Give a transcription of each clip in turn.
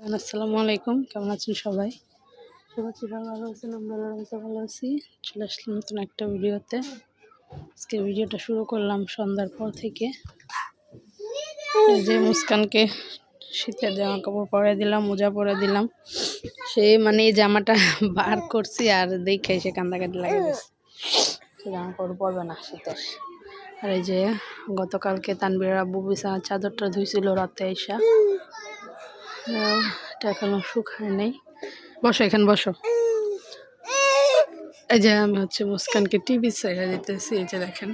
আসসালামু আলাইকুম। কেমন আছেন সবাই? সবাই সবাই ভালো আছেন, আমরা ভালো আছি। চলে আসলাম নতুন একটা ভিডিওতে। আজকে ভিডিওটা শুরু করলাম সন্ধ্যার পর থেকে। যে মুস্কানকে শীতের জামা কাপড় পরে দিলাম, মোজা পরে দিলাম। সে মানে এই জামাটা বার করছি আর দেখে সে কান্দাকাটি লাগে সে জামা কাপড় পরবে না শীতের আর এই যে গতকালকে তানবির বিছানার চাদরটা ধুইছিল রাতে আইসা। এটা এখনও শুকায় নেই। বসো, এখানে বসো। এই যে আমি হচ্ছে মুস্কানকে টিভি ছেড়ে দিতেছি, এই যে দেখেন।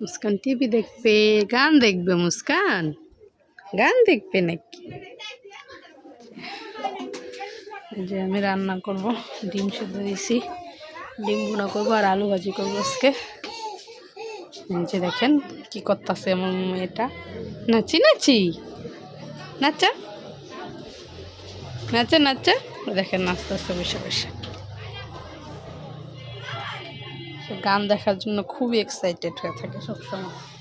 মুস্কান টিভি দেখবে, গান দেখবে মুস্কান। গান দেখবে নাকি? যে আমি রান্না করব, ডিম সেদ্ধ দিয়েছি ডিম ভুনা করব আর আলু ভাজি করব আজকে। যে দেখেন কি করতেছে আমার মেয়েটা। নাচি নাচি? নাচা? নাচে নাচে? দেখেন নাচতেছে বসে বসে। গান দেখার জন্য খুবই এক্সাইটেড হয়ে থাকে সবসময়।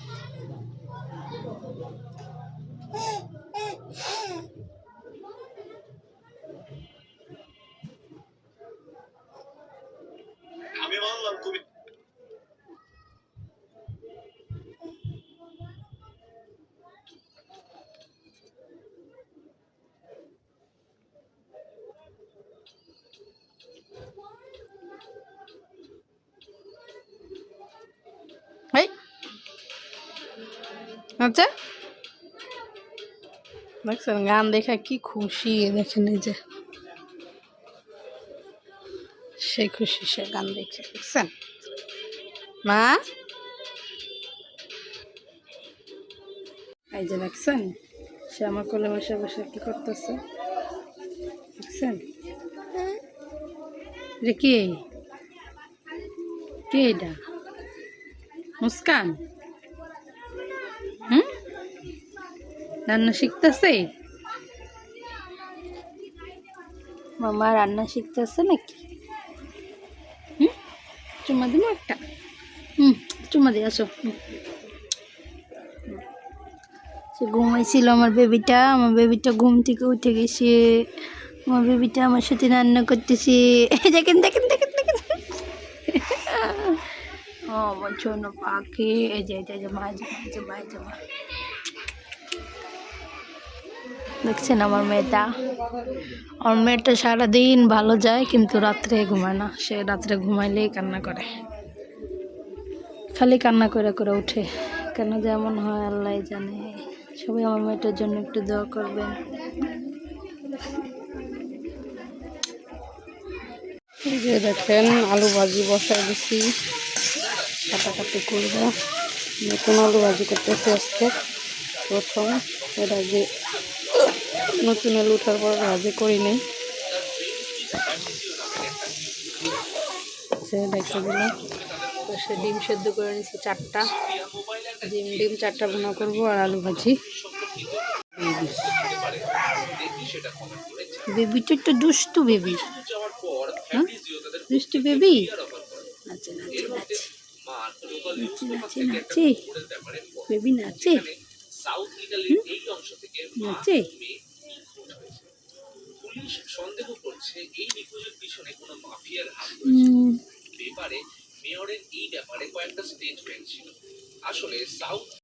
আচ্ছা। দেখছেন, গান দেখা কি খুশি, দেখেন এই যে। সে খুশি, সে গান দেখে, দেখছেন? মা? এই যে দেখছেন, সে আমার কোলে বসে বসে কি করতেছে? দেখছেন? রে কে? কে এটা? মুস্কান? রান্না শিখতেছে মামা রান্না শিখতেছে নাকি? হুম? চুমা দিব একটা। হুম চুমা দিয়ে আসো। সে ঘুমাইছিল আমার বেবিটা আমার বেবিটা ঘুম থেকে উঠে গেছে। আমার বেবিটা আমার সাথে রান্না করতেছে। দেখেন দেখেন দেখেন দেখেন। ও আমার জন্য পাখি। এই যে এই যে, মা যে মা যে মা। দেখছেন আমার মেয়েটা? আমার মেয়েটা সারাদিন ভালো যায়, কিন্তু রাত্রে ঘুমায় না। সে রাত্রে ঘুমাইলেই কান্না করে। খালি কান্না করে করে উঠে কেন যেমন হয় আল্লাহ জানে। সবাই আমার মেয়েটার জন্য একটু দোয়া করবেন। যে দেখেন, আলু ভাজি বসাই দিছি। কাটাকাটি করব। নতুন আলু ভাজি করতেছি আজকে। প্রথম, এর আগে নতুন আলু উঠার পর ভাজি করি নাই। সে দেখে দিলাম তো সে ডিম সেদ্ধ করে নিছি চারটা। ডিম ডিম চারটা ভুনা করব আর আলু ভাজি। বেবিটা একটু দুষ্টু বেবি। হ্যাঁ? দুষ্টু বেবি? নাচে নাচে নাচে। নাচে বেবি নাচে? নাচে? পুলিশ সন্দেহ করছে এই নিখোঁজের পিছনে কোনো মাফিয়ার হাত রয়েছে। ব্যাপারে মেয়রের এই ব্যাপারে কয়েকটা স্টেটমেন্ট ছিল। আসলে সাউথ